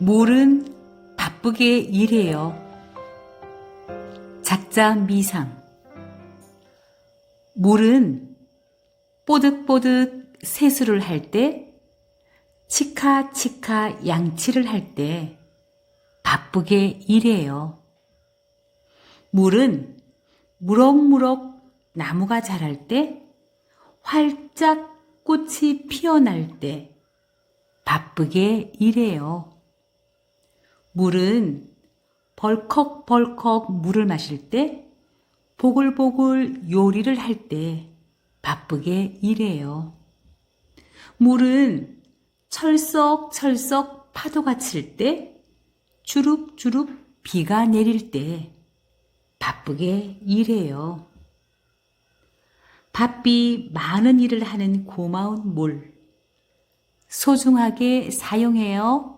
물은 바쁘게 일해요. 작자 미상. 물은 뽀득뽀득 세수를 할 때, 치카치카 양치를 할 때 바쁘게 일해요. 물은 무럭무럭 나무가 자랄 때, 활짝 꽃이 피어날 때 바쁘게 일해요. 물은 벌컥벌컥 물을 마실 때, 보글보글 요리를 할 때 바쁘게 일해요. 물은 철썩철썩 파도가 칠 때, 주룩주룩 비가 내릴 때 바쁘게 일해요. 바삐 많은 일을 하는 고마운 물. 소중하게 사용해요.